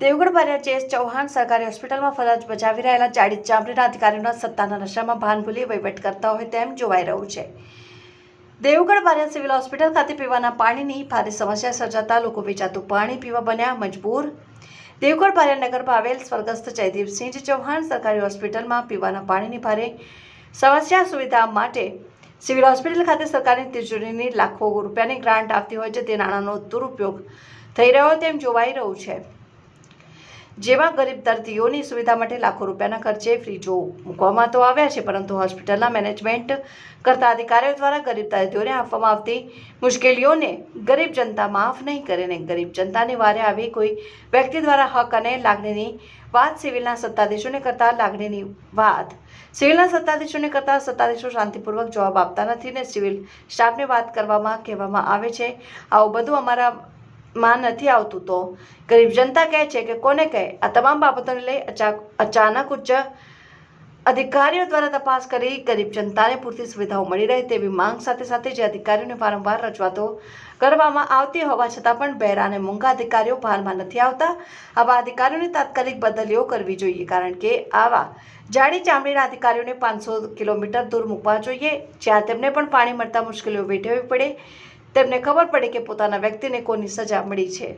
Devgadh Bariya chess Chauhan સરકારી હોસ્પિટલમાં ફરજ બજાવી રહેલા જાડી ચામડીના અધિકારીઓના સત્તાના નશામાં ભાન ભૂલી વહીવટ કરતા હોય તેમ જોવાઈ રહ્યું છે. દેવગઢ બારિયા સિવિલ હોસ્પિટલ ખાતે પીવાના પાણીની ભારે સમસ્યા સર્જાતા લોકો વેચાતું પાણી પીવા બન્યા મજબૂર. દેવગઢ બારિયા નગરમાં આવેલ સ્વર્ગસ્થ જયદીપસિંહ ચૌહાણ સરકારી હોસ્પિટલમાં પીવાના પાણીની ભારે સમસ્યા સુવિધા માટે સિવિલ હોસ્પિટલ ખાતે સરકારની તિજોરીની લાખો રૂપિયાની ગ્રાન્ટ આપતી હોય છે. તે નાણાંનો દુરુપયોગ થઈ રહ્યો તેમ જોવાઈ રહ્યું છે. જેમાં ગરીબ દર્દીઓની સુવિધા માટે લાખો રૂપિયાના ખર્ચે ફ્રીજો મૂકવામાં તો આવ્યા છે, પરંતુ હોસ્પિટલના મેનેજમેન્ટ કરતા અધિકારીઓ દ્વારા ગરીબ દર્દીઓને આપવામાં આવતી મુશ્કેલીઓને ગરીબ જનતા માફ નહીં કરે ને ગરીબ જનતાની વારે આવી કોઈ વ્યક્તિ દ્વારા હક અને લાગણીની વાત સિવિલના સત્તાધીશોને કરતા લાગણીની વાત. સિવિલના સત્તાધીશોને કરતા સત્તાધીશો શાંતિપૂર્વક જવાબ આપતા નથી ને સિવિલ સ્ટાફને વાત કરવામાં કહેવામાં આવે છે. આવું બધું અમારા માં નથી આવતું તો? ગરીબ જનતા કહે છે કે કોને કહે? આ તમામ બાબતોને લઈ અચા, અચાનક ઉચ્ચ અધિકારીઓ દ્વારા તપાસ કરી ગરીબ જનતાને પૂરતી સુવિધાઓ મળી રહે તેવી માંગ સાથે સાથે જે અધિકારીઓને વારંવાર રજૂઆતો કરવામાં આવતી હોવા છતાં પણ બહેરા અને મૂંગા અધિકારીઓ ભારમાં નથી આવતા. આવા અધિકારીઓની તાત્કાલિક બદલીઓ કરવી જોઈએ કારણ કે આવા જાડી ચામડીના અધિકારીઓને પાંચસો કિલોમીટર દૂર મૂકવા જોઈએ. જ્યાં તેમને પણ પાણી મળતા મુશ્કેલીઓ વેઠવવી પડે. તેમને ખબર પડે કે પોતાના વ્યક્તિને કોની સજા મળી છે.